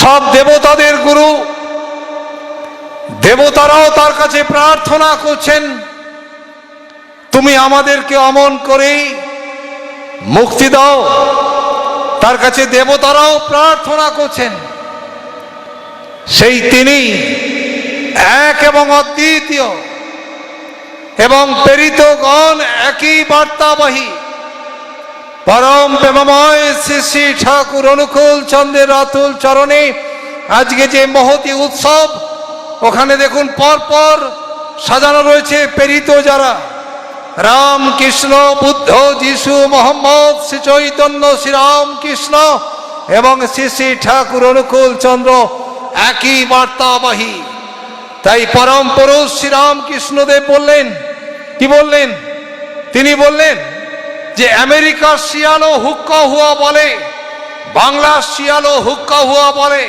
সব দেবতাদের গুরু। দেবতারাও তার কাছে প্রার্থনা করছেন, তুমি আমাদেরকে অমন করেই মুক্তি দাও। তার কাছে দেবতারাও প্রার্থনা করছেন। সেই তিনি এক এবং অদ্বিতীয় এবং প্রেরিতগণ একই বার্তাবাহী। পরম প্রেমময় শ্রী শ্রী ঠাকুর অনুকূল চন্দ্রের অতুল চরণে আজকে যে মহতি উৎসব, ওখানে দেখুন পর পর সাজানো রয়েছে প্রেরিত যারা। রাম কৃষ্ণ বুদ্ধ, যিশু, মোহাম্মদ, শ্রী চৈতন্য শ্রীরাম কৃষ্ণ এবং শ্রী শ্রী ঠাকুর অনুকূল চন্দ্র একই বার্তাবাহী। তাই পরম পুরুষ শ্রীরাম কৃষ্ণদেব বললেন, কি বললেন? তিনি বললেন যে আমেরিকার শিয়ালও হুক্কা হুয়া বলে বাংলার শিয়ালও হুক্কা হুয়া বলে।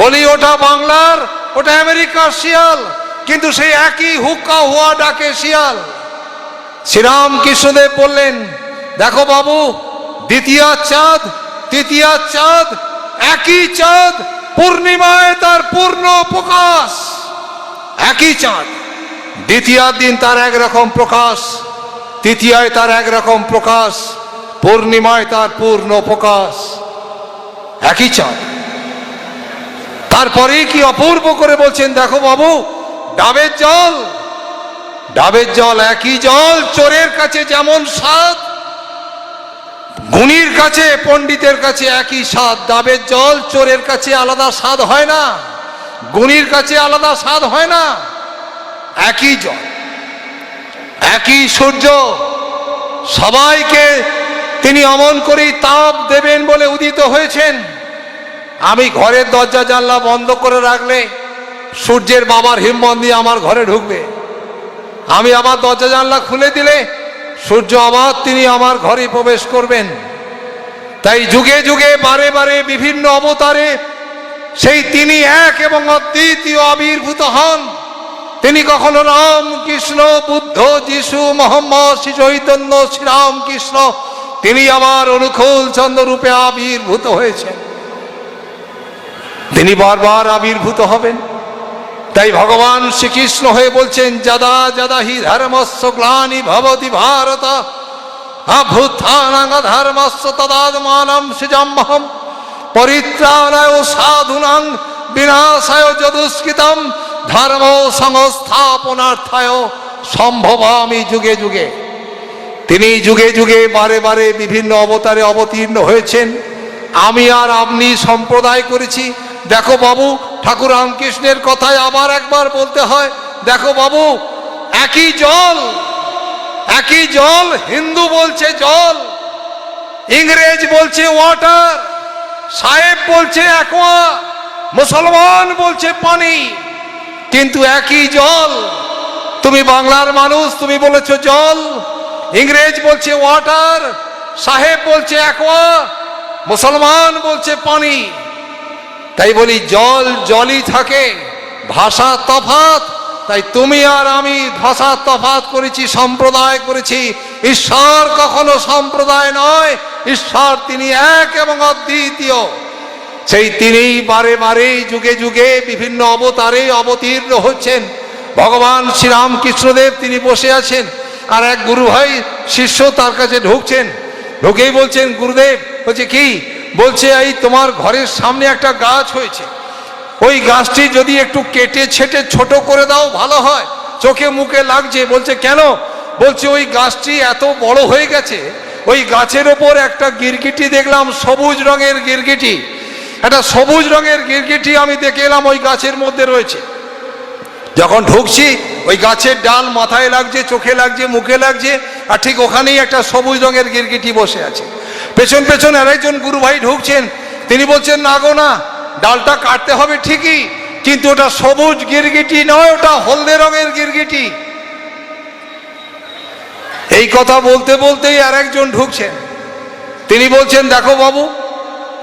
বলি, ওটা বাংলার, ওটা আমেরিকার শিয়াল, কিন্তু সেই একই হুক্কা হুয়া ডাকে শিয়াল। শ্রীরাম কৃষ্ণদেব বললেন, দেখো বাবু, দ্বিতীয় চাঁদ, তৃতীয় চাঁদ, একই চাঁদ, পূর্ণিমায় তার পূর্ণ প্রকাশ। একই চাঁদ, দ্বিতীয় দিন তার একরকম প্রকাশ। তৃতীয়ায় তার একরকম প্রকাশ, পূর্ণিমায় তার পূর্ণ প্রকাশ। একই চাঁদ। তারপরে কি অপূর্ব করে বলছেন, দেখো বাবু, ডাবের জল ডাবের জল একই জল, চোরের কাছে যেমন স্বাদ, গুণীর কাছে, পণ্ডিতের কাছে একই স্বাদ। ডাবের জল চোরের কাছে আলাদা স্বাদ হয় না, গুণীর কাছে আলাদা স্বাদ হয় না, একই জল। একই সূর্য, সবাইকে তিনি অমন করেই তাপ দেবেন বলে উদিত হয়েছেন। আমি ঘরের দরজা জানলা বন্ধ করে রাখলে সূর্যের বাবার হিম্মত দিয়ে আমার ঘরে ঢুকবে। আমি আবার দরজা জানলা খুলে দিলে সূর্য আবার তিনি আমার ঘরে প্রবেশ করবেন। তাই যুগে যুগে, বারে বারে বিভিন্ন অবতারে সেই তিনি এক এবং অদ্বিতীয় আবির্ভূত হন। তিনি কখনো রাম কৃষ্ণ বুদ্ধ, যিশু, মোহাম্মদ, শ্রী চৈতন্য শ্রীরাম কৃষ্ণ তিনি আমার অনুকূল চন্দ্র রূপে আবির্ভূত হয়েছেন। তিনি বারবার আবির্ভূত হবেন। তাই ভগবান শ্রীকৃষ্ণ হয়ে বলছেন, যদা যদা হি ধর্মস্য গ্লানি ভবতি ভারত অভ্যুত্থানাঙ্গ ধর্মস্য তদাত্মানম সৃজম্মহম পরিত্রাণায় সাধুনাং বিনাশায় যদুষ্কৃতম ধর্ম সংস্থাপনার্থায় সম্ভব আমি যুগে যুগে। তিনি যুগে যুগে বারে বারে বিভিন্ন অবতারে অবতীর্ণ হয়েছেন। আমি আর আপনি সম্প্রদায় করেছি। দেখো বাবু, ঠাকুর রামকৃষ্ণের কথায় আবার একবার বলতে হয়। দেখো বাবু, একই জল একই জল, হিন্দু বলছে জল, ইংরেজ বলছে ওয়াটার সাহেব বলছে একোয়া মুসলমান বলছে পানি। কিন্তু একই জল। তুমি বাংলার মানুষ, তুমি বলেছ জল। ইংরেজ বলছে ওয়াটার, সাহেব বলছে একোয়া মুসলমান বলছে পানি। তাই বলি, জল জলই থাকে, ভাষা তফাত তাই তুমি আর আমি ভাষা তফাত করেছি, সম্প্রদায় করেছি। ঈশ্বর কখনো সম্প্রদায় নয়, ঈশ্বর তিনি এক এবং অদ্বিতীয়। সেই তিনি বারে বারে যুগে যুগে বিভিন্ন অবতারে অবতীর্ণ হচ্ছেন। ভগবান শ্রীরাম কৃষ্ণদেব তিনি বসে আছেন আর এক গুরু ভাই শিষ্য তার কাছে ঢুকছেন। ঢুকেই বলছেন, গুরুদেব হচ্ছে কি? বলছে, এই তোমার ঘরের সামনে একটা গাছ হয়েছে। ওই গাছটি যদি একটু কেটে ছেটে ছোট করে দাও, ভালো হয়। চোখে মুখে লাগছে। বলছে, কেন? বলছে, ওই গাছটি এত বড় হয়ে গেছে। ওই গাছের ওপর একটা গিরগিটি দেখলাম, সবুজ রঙের গিরগিটি। একটা সবুজ রঙের গিরগিটি আমি দেখে এলাম ওই গাছের মধ্যে রয়েছে। যখন ঢুকছি, ওই গাছের ডাল মাথায় লাগছে, চোখে লাগছে, মুখে লাগছে, আর ঠিক ওখানেই একটা সবুজ রঙের গিরগিটি বসে আছে। পেছন পেছন আরেকজন গুরু ভাই ঢুকছেন, তিনি বলছেন, না গো না, ডালটা কাটতে হবে ঠিকই, কিন্তু ওটা সবুজ গিরগিটি নয়, ওটা হলদে রঙের গিরগিটি। এই কথা বলতে বলতেই আরেকজন ঢুকছেন। তিনি বলছেন, দেখো বাবু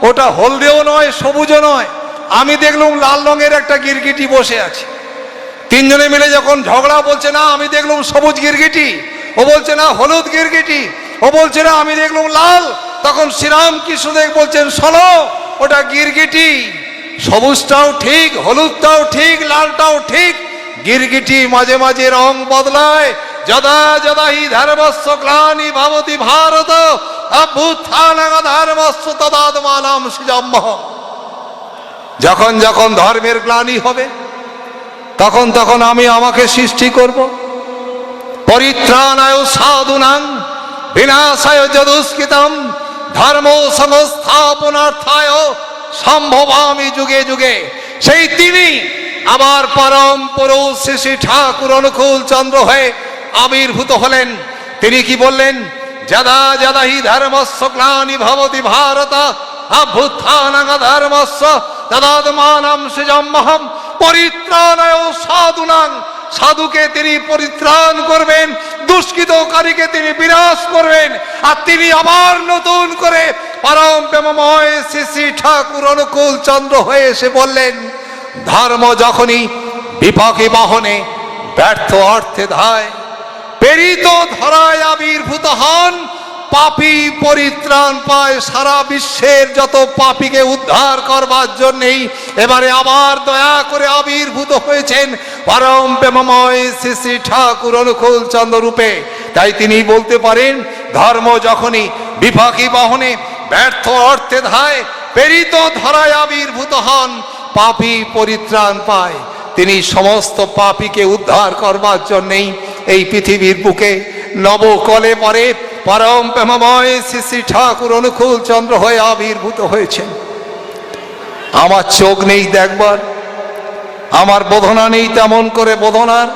ওটা হলদেও নয়, সবুজও নয়। আমি দেখলাম লাল রঙের একটা গিরগিটি বসে আছে। তিনজনে মিলে যখন ঝগড়া, বলছে, না, আমি দেখলাম সবুজ গিরগিটি। ও বলছে, না, হলুদ গিরগিটি। ও বলছে, না, আমি দেখলাম লাল। তখন শ্রীরাম কৃষ্ণদেব বলছেন, শোনো, ওটা গিরগিটি। সবুজটাও ঠিক, হলুদটাও ঠিক, লালটাও ঠিক। গিরগিটি মাঝে মাঝে রং বদলায়। যদা যদা হি ধর্মস্ব গ্লানি ভবতি ভারত। যখন যখন ধর্মের গ্লানি হবে, তখন তখন আমি আমাকে সৃষ্টি করব। পরিত্রাণায় সাধুনাং, বিনাশায় যদুষ্কৃতম ধর্ম সংস্থাপনার্থায় সম্ভব আমি যুগে যুগে। সেই তিনি আবার পরম পুরুষ শ্রী ঠাকুর অনুকূল চন্দ্র হয়ে আবির্ভূত হলেন। তিনি কি বললেন? যদা যদা হি ধর্মস্ব গ্লানি ভবতি ভারত অভ্যুত্থানং ধর্মস্ব তদাত্মানম সৃজম্মহম পরিত্রাণায় সাধুনাং সাধুকে তিনি পরিত্রাণ করবেন দুষ্কৃতকারীকে তিনি বিনাশ করবেন আর তিনি আবার নতুন করে পরম প্রেমময় শ্রী শ্রী ঠাকুর অনুকূল চন্দ্র হয়ে এসে বললেন, ধর্ম যখনই বিপাকে বাহনে ব্যর্থ অর্থে ধায় প্রেরিত ধরায় আবির্ভূত হন। পাপী পরিত্রাণ পায় সারা বিশ্বের যত পাপীকে উদ্ধার করবার জন্যেই। এবারে আবার দয়া করে আবির্ভূত হয়েছেন পরম প্রেমময় শ্রী শ্রী ঠাকুর অনুকূল চন্দ্ররূপে তাই তিনি বলতে পারেন, ধর্ম যখনই বিপাকী বাহনে ব্যর্থ অর্থে ধায়, প্রেরিত ধরায় আবির্ভূত হন, পাপী পরিত্রাণ পায়। তিনি সমস্ত পাপীকে উদ্ধার করবার জন্যেই এই পৃথিবীর বুকে নবকলে পরে পরম প্রেমময় শ্রী শ্রী ঠাকুর অনুকূল চন্দ্র হয়ে আবির্ভূত হয়েছেন। আমার চোখ নেই দেখবার, আমার বোধনা নেই তেমন করে বোধনার।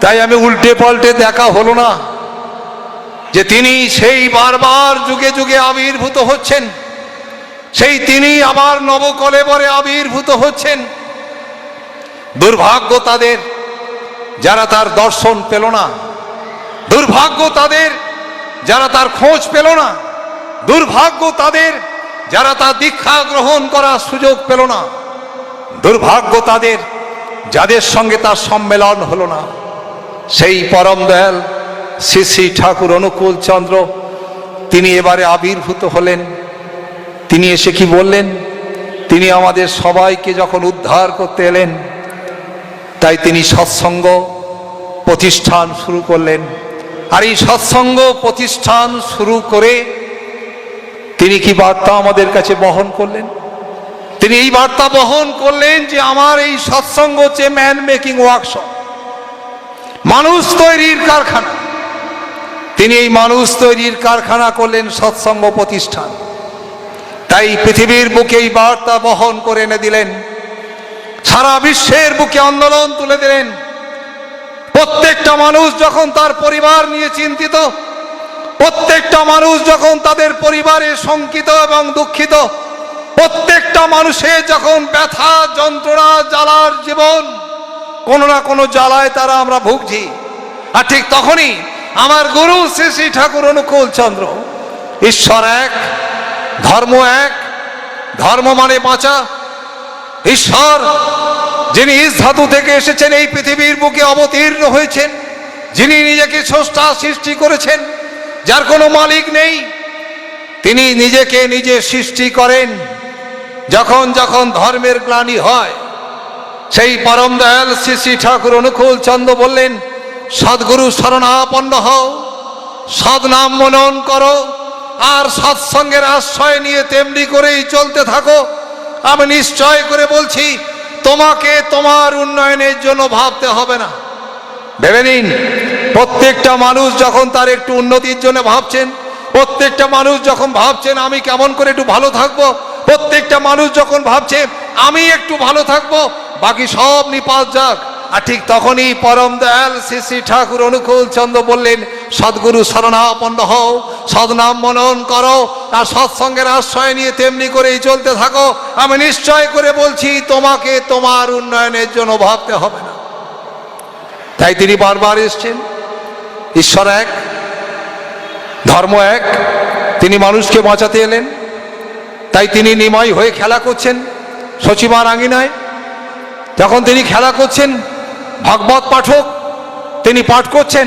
তাই আমি উল্টে পাল্টে দেখা হলো না যে তিনি সেই বারবার যুগে যুগে আবির্ভূত হচ্ছেন। সেই তিনি আবার নবকলে পরে আবির্ভূত হচ্ছেন। দুর্ভাগ্য তাদের যারা তার দর্শন পেল না, দুর্ভাগ্য তাদের, যারা তার খোঁজ পেল না, দুর্ভাগ্য তাদের, যারা তার দীক্ষা গ্রহণ করার সুযোগ পেল না, দুর্ভাগ্য তাদের, যাদের সঙ্গে তার সম্মেলন হলো না। সেই পরম দয়াল শ্রী শ্রী ঠাকুর অনুকূল চন্দ্র, তিনি এবারে আবির্ভূত হলেন। তিনি এসে কি বললেন? তিনি আমাদের সবাইকে যখন উদ্ধার করতে এলেন তাই তিনি সৎসঙ্গ প্রতিষ্ঠান শুরু করলেন। আর এই সৎসঙ্গ প্রতিষ্ঠান শুরু করে তিনি কি বার্তা আমাদের কাছে বহন করলেন? তিনি এই বার্তা বহন করলেন যে আমার এই সৎসঙ্গ হচ্ছে ম্যান মেকিং ওয়ার্কশপ মানুষ তৈরির কারখানা। তিনি এই মানুষ তৈরির কারখানা করলেন সৎসঙ্গ প্রতিষ্ঠান। তাই পৃথিবীর বুকে এই বার্তা বহন করে এনে দিলেন। সারা বিশ্বের বুকে আন্দোলন তুলে দিলেন। প্রত্যেকটা মানুষ যখন তার পরিবার নিয়ে চিন্তিত, প্রত্যেকটা মানুষ যখন তাদের পরিবারে শঙ্কিত এবং দুঃখিত, প্রত্যেকটা মানুষের যখন ব্যথা, যন্ত্রণা, জ্বালার জীবন, কোনো না কোনো জ্বালায় তারা আমরা ভুগছি। আর ঠিক তখনই আমার গুরু শ্রী শ্রী ঠাকুর অনুকূল চন্দ্র, ঈশ্বর এক, ধর্ম এক, ধর্ম মানে বাঁচা ঈশ্বর, যিনি ইস ধাতু থেকে এসেছেন, এই পৃথিবীর বুকে অবতীর্ণ হয়েছেন, যিনি নিজেকে স্রষ্টা সৃষ্টি করেছেন, যার কোনো মালিক নেই, তিনি নিজেকে নিজে সৃষ্টি করেন। যখন যখন ধর্মের গ্লানি হয়, সেই পরম দয়াল শ্রী শ্রী ঠাকুর অনুকূল চন্দ্র বললেন, সদ্গুরু শরণাপন্ন হও সদনাম মনন করো, আর সৎসঙ্গের আশ্রয় নিয়ে তেমনি করেই চলতে থাকো। আমি নিশ্চয় করে বলছি, তোমাকে তোমার উন্নয়নের জন্য ভাবতে হবে না। ভেবে নিন, প্রত্যেকটা মানুষ যখন তার একটু উন্নতির জন্য ভাবছেন, প্রত্যেকটা মানুষ যখন ভাবছেন, আমি কেমন করে একটু ভালো থাকব, প্রত্যেকটা মানুষ যখন ভাবছে আমি একটু ভালো থাকব, বাকি সব নিপাত যাক। আর ঠিক তখনই পরম দয়াল শ্রী শ্রী ঠাকুর অনুকূল চন্দ্র বললেন, সদ্গুরু শরণাপন্ন হও, সদনাম মনন করো, আর সৎসঙ্গের আশ্রয় নিয়ে তেমনি করেই চলতে থাকো। আমি নিশ্চয় করে বলছি, তোমাকে তোমার উন্নয়নের জন্য ভাবতে হবে না। তাই তিনি বারবার এসছেন। ঈশ্বর এক, ধর্ম এক, তিনি মানুষকে বাঁচাতে এলেন। তাই তিনি নিমাই হয়ে খেলা করছেন। সচিমার আঙিনায় যখন তিনি খেলা করছেন ভাগবত পাঠক, তিনি পাঠ করছেন।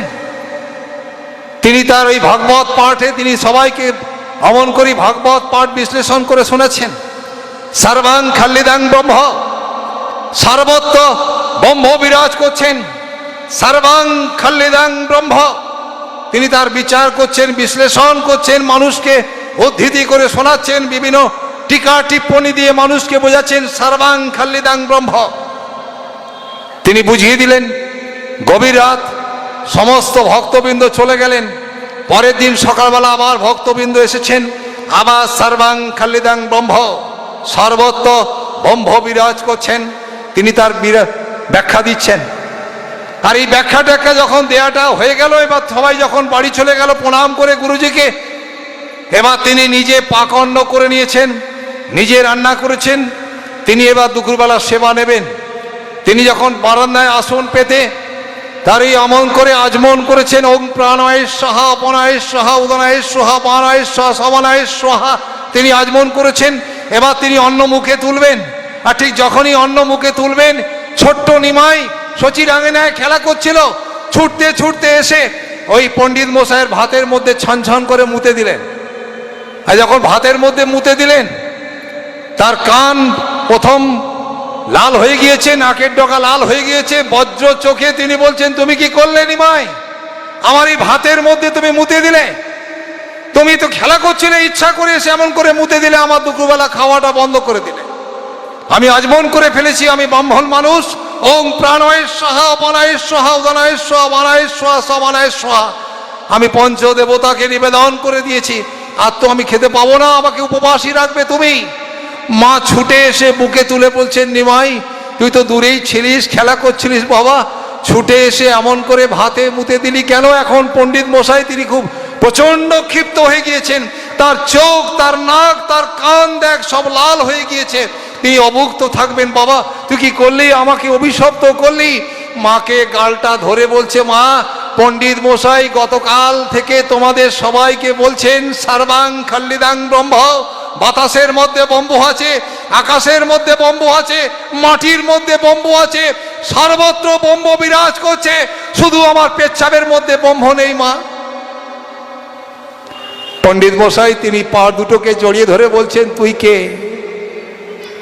তিনি তার ওই ভাগবত পাঠে তিনি সবাইকে অমন করি ভাগবত পাঠ বিশ্লেষণ করে শোনাচ্ছেন সর্বাং খাল্লিদাং ব্রহ্ম, সর্বত্র ব্রহ্ম বিরাজ করছেন। সর্বাং খাল্লিদাং ব্রহ্ম, তিনি তার বিচার করছেন, বিশ্লেষণ করছেন, মানুষকে উদ্ধৃতি করে শোনাচ্ছেন, বিভিন্ন টিকা টিপ্পণী দিয়ে মানুষকে বোঝাচ্ছেন, সর্বাং খাল্লিদাং ব্রহ্ম। তিনি বুঝিয়ে দিলেন, গভীর রাত, সমস্ত ভক্তবৃন্দ চলে গেলেন। পরের দিন সকালবেলা আবার ভক্তবৃন্দ এসেছেন আবার সর্বাং খাল্লিদাং ব্রহ্ম, সর্বত্র ব্রহ্ম বিরাজ করছেন। তিনি তার ব্যাখ্যা দিচ্ছেন। আর এই ব্যাখ্যা ট্যাখ্যা যখন দেয়াটা হয়ে গেল, এবার সবাই যখন বাড়ি চলে গেল প্রণাম করে গুরুজিকে, এবার তিনি নিজে পাকন্ন করে নিয়েছেন, নিজে রান্না করেছেন। তিনি এবার দুপুরবেলা সেবা নেবেন। তিনি যখন বারান্দায় আসন পেতে তারই আমন করে আজমন করেছেন ওং প্রাণায় সাহা অপনায় সাহা উদনায় সাহা পানায় সাহা সমানায় সাহা, তিনি আজমন করেছেন। এবার তিনি অন্য মুখে তুলবেন। আর ঠিক যখনই অন্য মুখে তুলবেন, ছোট্ট নিমাই সচির আঙিনায় খেলা করছিল। ছুটতে ছুটতে এসে ওই পণ্ডিত মশাইয়ের ভাতের মধ্যে ছন ছন করে মুতে দিলেন। আর যখন ভাতের মধ্যে মুতে দিলেন, তার কান প্রথম লাল হয়ে গিয়েছে, নাকের ডগা লাল হয়ে গিয়েছে, বজ্র চোখে তিনি বলছেন, তুমি কি করলে নিমাই? আমার এই ভাতের মধ্যে তুমি মুতে দিলে? তুমি তো খেলা করছিলে, ইচ্ছা করে এসে এমন করে মুতে দিলে, আমার দুপুরবেলা খাওয়াটা বন্ধ করে দিলে। আমি আজমন করে ফেলেছি, আমি ব্রাহ্মণ মানুষ। ওং প্রাণয় সাহা অপনায় সাহা উদনায় সাহা বানায় সাহা সমানায় সাহা আমি পঞ্চ দেবতাকে নিবেদন করে দিয়েছি, আর তো আমি খেতে পাবো না, আমাকে উপবাসী রাখবে তুমি। মা ছুটে এসে বুকে তুলে বলছেন, নিমাই, তুই তো দূরেই ছিলিস, খেলা করছিলিস বাবা। ছুটে এসে এমন করে ভাতে মুতে দিলি কেন? এখন পণ্ডিত মশাই তিনি খুব প্রচণ্ড ক্ষিপ্ত হয়ে গিয়েছেন। তার চোখ, তার নাক, তার কান দেখ সব লাল হয়ে গিয়েছে। তিনি অভুক্ত থাকবেন বাবা। তুই কি করলি? আমাকে অভিশপ্ত করলি? মাকে গালটা ধরে বলছে, মা, পণ্ডিত মশাই গতকাল থেকে তোমাদের সবাইকে বলছেন, সর্বাং খাল্লিদাং ব্রহ্ম বাতাসের মধ্যে বম্বু আছে, আকাশের মধ্যে বম্বু আছে, মাটির মধ্যে বম্বু আছে, সর্বত্র বম্ব বিরাজ করছে, শুধু আমার পেচ্ছাবের মধ্যে বম্ব নেই, মা। পণ্ডিত মশাই, তিনি পা দুটোকে জড়িয়ে ধরে বলছেন, তুই কে?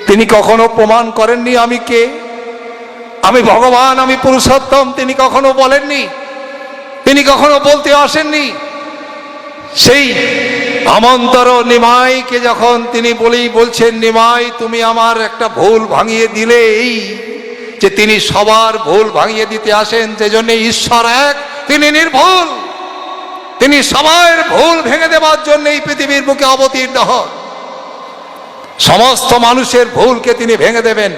তিনি কখনো প্রমাণ করেননি আমি কে? আমি ভগবান, আমি পুরুষোত্তম, তিনি কখনো বলেননি? তিনি কখনো বলতে আসেননি? সেই আমন্তর নিমাইকে যখন তিনি বলেই বলছেন, নিমাই, তুমি আমার একটা ভুল ভাঙিয়ে দিলে এই যে তিনি সবার ভুল ভাঙিয়ে দিতে আসেন, সেজন্য ঈশ্বর এক, তিনি নির্ভুল। তিনি সবার ভুল ভেঙে দেওয়ার জন্য এই পৃথিবীর বুকে অবতীর্ণ হন। সমস্ত মানুষের ভুলকে তিনি ভেঙে দেবেন।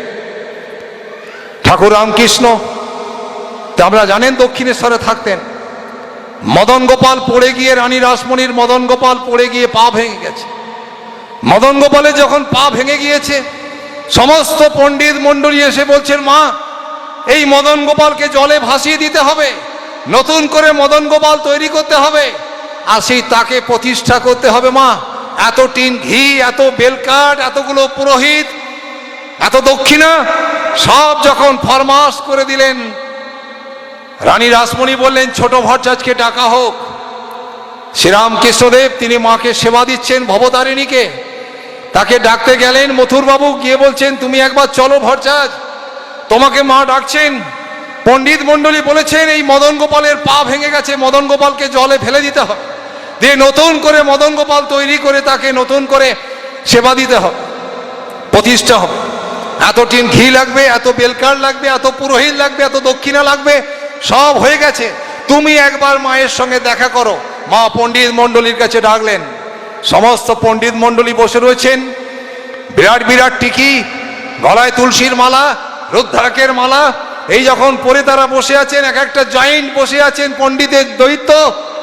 ঠাকুর রামকৃষ্ণ, তা আমরা জানেন দক্ষিণেশ্বরে থাকতেন। মদন গোপাল পড়ে গিয়ে রানী রাসমণির মদন গোপাল পড়ে গিয়ে পা ভেঙে গেছে। মদন গোপালের যখন পা ভেঙে গিয়েছে, সমস্ত পণ্ডিত মণ্ডলী এসে বলছেন, মা, এই মদন গোপালকে জলে ভাসিয়ে দিতে হবে, নতুন করে মদন গোপাল তৈরি করতে হবে, আর সেই তাকে প্রতিষ্ঠা করতে হবে, মা। এত টিন ঘি, এত বেলকাঠ, এতগুলো পুরোহিত, এত দক্ষিণা, সব যখন ফরমাস করে দিলেন রানী রাসমণি বললেন, ছোট ভট্টাচকে ডাকা হোক। শ্রীরাম কৃষ্ণদেব তিনি মাকে সেবা দিচ্ছেন ভবতারিণীকে। তাকে ডাকতে গেলেন মথুরবাবু, গিয়ে বলছেন, তুমি একবার চলো ভট্টাচ তোমাকে মা ডাকছেন। পণ্ডিত মণ্ডলী বলেছেন, এই মদন গোপালের পা ভেঙে গেছে মদন গোপালকে জলে ফেলে দিতে হবে। দিয়ে নতুন করে মদন গোপাল তৈরি করে তাকে নতুন করে সেবা দিতে হবে, প্রতিষ্ঠা হবে। এত টিন ঘি লাগবে, এত বেলকার লাগবে, এত পুরোহিত লাগবে, এত দক্ষিণা লাগবে সব হয়ে গেছে। তুমি একবার মায়ের সঙ্গে দেখা করো। মা পণ্ডিত মণ্ডলীর কাছে ডাকলেন। সমস্ত পণ্ডিত মণ্ডলী বসে রয়েছেন। বিরাট বিরাট টিকি, গলায় তুলসীর মালা রুদ্রাকের মালা। এই যখন পরে তারা বসে আছেন, এক একটা জয়েন্ট বসে আছেন পণ্ডিতের দৈত্য।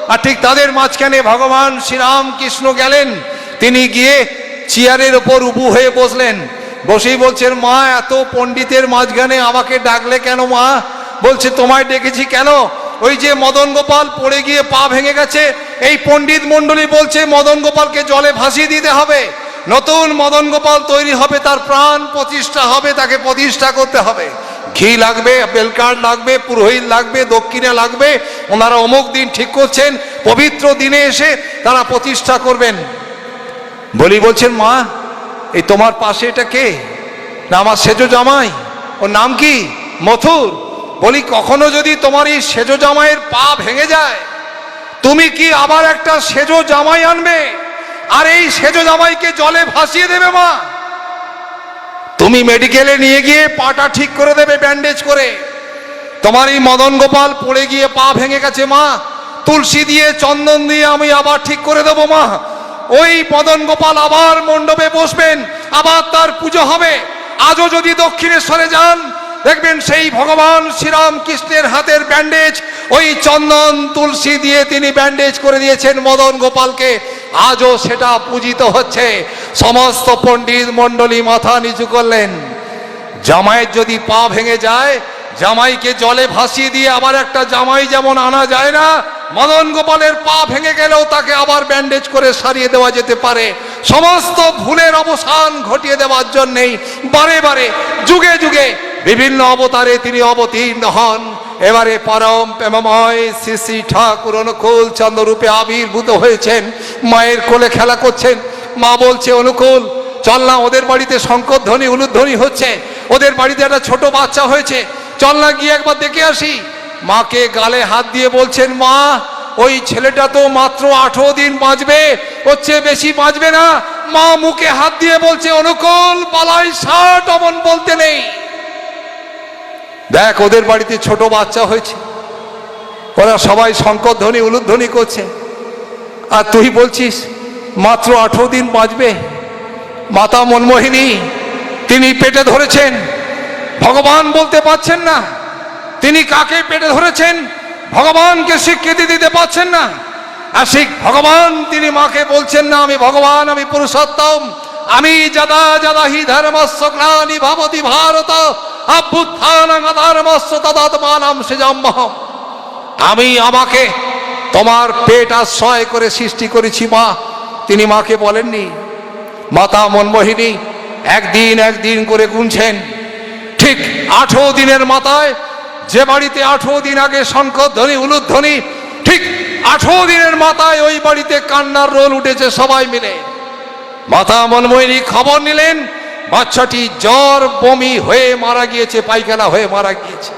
আর ঠিক তাদের মাঝখানে ভগবান শ্রীরাম কৃষ্ণ গেলেন। তিনি গিয়ে চেয়ারের ওপর উবু হয়ে বসলেন। বসেই বলছেন, মা, এত পণ্ডিতের মাঝখানে আমাকে ডাকলে কেন মা? বলছে, তোমায় ডেকেছি কেন? ওই যে মদন গোপাল পড়ে গিয়ে পা ভেঙে গেছে, এই পণ্ডিত মণ্ডলী বলছে, মদন গোপালকে জলে ভাসিয়ে দিতে হবে। নতুন মদন গোপাল তৈরি হবে, তার প্রাণ প্রতিষ্ঠা হবে, তাকে প্রতিষ্ঠা করতে হবে। ঘি লাগবে বেলকার লাগবে, পুরোহিত লাগবে, দক্ষিণে লাগবে। ওনারা অমুক দিন ঠিক করছেন, পবিত্র দিনে এসে তারা প্রতিষ্ঠা করবেন। বলি বলছেন, মা, এই তোমার পাশে এটা কে? না, আমার সেজো জামাই। ওর নাম কি? মথুর। বলি, কখনো যদি তোমার এই সেজো জামাইয়ের পা ভেঙে যায়, তুমি কি আবার একটা সেজো জামাই আনবে? আর এই সেজো জামাইকে জলে ভাসিয়ে দেবে মা? তুমি মেডিকেলে নিয়ে গিয়ে পাটা ঠিক করে দেবে ব্যান্ডেজ করে। তোমার এই মদন গোপাল পড়ে গিয়ে পা ভেঙে গেছে মা। তুলসী দিয়ে, চন্দন দিয়ে আমি আবার ঠিক করে দেবো মা। ওই মদন গোপাল আবার মণ্ডপে বসবেন, আবার তার পুজো হবে। আজও যদি দক্ষিণেশ্বরে যান দেখবেন সেই ভগবান শ্রীরাম কৃষ্ণের হাতের ব্যান্ডেজ ওই চন্দন তুলসী দিয়ে তিনি ব্যান্ডেজ করে দিয়েছেন মদন গোপালকে। আজও সেটা পূজিত হচ্ছে। সমস্ত পণ্ডিত মণ্ডলী মাথা নিচু করলেন। জামাইয়ের যদি পা ভেঙে যায়, জামাইকে জলে ভাসিয়ে দিয়ে আবার একটা জামাই যেমন আনা যায় না, মদন গোপালের পা ভেঙে গেলেও তাকে আবার ব্যান্ডেজ করে সারিয়ে দেওয়া যেতে পারে। সমস্ত ভুলের অবসান ঘটিয়ে দেওয়ার জন্যেই বারে বারে, যুগে যুগে বিভিন্ন অবতারে তিনি অবতীর্ণ হন। এবারে পরম প্রেমময় শ্রী শ্রী ঠাকুর অনুকূল চন্দ্ররূপে আবির্ভূত হয়েছেন। মায়ের কোলে খেলা করছেন। মা বলছে, অনুকূল, চল না, ওদের বাড়িতে শঙ্কর ধ্বনি উলুধ্বনি হচ্ছে। ওদের বাড়িতে একটা ছোট বাচ্চা হয়েছে। চল না, গিয়ে একবার দেখে আসি। মাকে গালে হাত দিয়ে বলছেন, মা, ওই ছেলেটা তো মাত্র আঠেরো দিন বাঁচবে। চেয়ে বেশি বাঁচবে না। মা মুখে হাত দিয়ে বলছে, অনুকূল পালাই ষাট অমন বলতে নেই। দেখ, ওদের বাড়িতে ছোট বাচ্চা হয়েছে। ওরা সবাই শঙ্কর ধ্বনি, উলুধ্বনি করছে। আর তুই বলছিস, মাত্র আঠেরো দিন বাঁচবে। মাতা মনমোহিনী, তিনি পেটে ধরেছেন। ভগবান বলতে পারছেন না। তিনি কাকে পেটে ধরেছেন, ভগবানকে স্বীকৃতি দিতে পারছেন না। আর সেই ভগবান, তিনি মাকে বলছেন, না, আমি ভগবান, আমি পুরুষোত্তম। আমি যদা যদা হি ধর্মস্য গ্লানি ভবতি ভারত। আমি আমাকে তোমার পেট আশ্রয় করে সৃষ্টি করেছি, মা। তিনি মাকে বলেননি, মাতা মনমোহিনী, একদিন একদিন করে গুনছেন। ঠিক আঠেরো দিনের মাথায়, যে বাড়িতে আঠেরো দিন আগে শঙ্কর ধ্বনি, উলুধ্বনি, ঠিক আঠেরো দিনের মাথায় ওই বাড়িতে কান্নার রোল উঠেছে সবাই মিলে। মাতা মনমোহিনী খবর নিলেন বাচ্চাটি জ্বর, বমি হয়ে মারা গিয়েছে, পায়খানা হয়ে মারা গিয়েছে।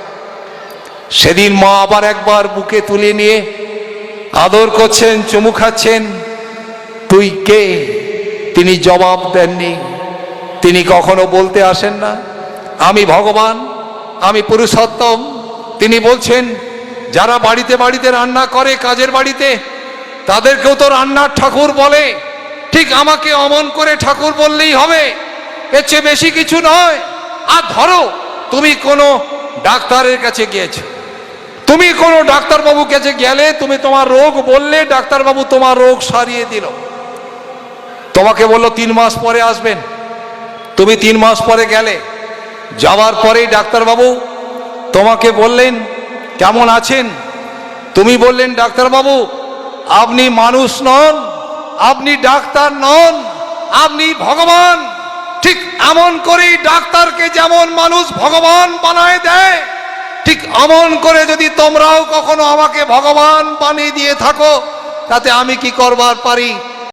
সেদিন মা আবার একবার বুকে তুলে নিয়ে আদর করছেন, চুমু খাচ্ছেন, তুই কে? তিনি জবাব দেননি। তিনি কখনো বলতে আসেন না, আমি ভগবান, আমি পুরুষোত্তম। তিনি বলছেন, যারা বাড়িতে বাড়িতে রান্না করে কাজের বাড়িতে, তাদেরকেও তো রান্নার ঠাকুর বলে। ঠিক আমাকে অমন করে ঠাকুর বললেই হবে। এর চেয়ে বেশি কিছু নয়। আর ধরো, তুমি কোনো ডাক্তারের কাছে গিয়েছো। তুমি কোনো ডাক্তারবাবু কাছে গেলে তুমি তোমার রোগ বললে ডাক্তারবাবু তোমার রোগ সারিয়ে দিল। তোমাকে বলল, তিন মাস পরে আসবেন। তুমি তিন মাস পরে গেলে। যাওয়ার পরেই ডাক্তারবাবু তোমাকে বললেন, কেমন আছেন? তুমি বললেন, ডাক্তারবাবু, আপনি মানুষ নন, আপনি ডাক্তার নন, আপনি ভগবান। ঠিক এমন করেই ডাক্তারকে যেমন মানুষ ভগবান বানায় দেয়, ঠিক এমন করে যদি তোমরাও কখনো আমাকে ভগবান বানিয়ে দিয়ে থাকো, তাতে আমি কি করবার পারি?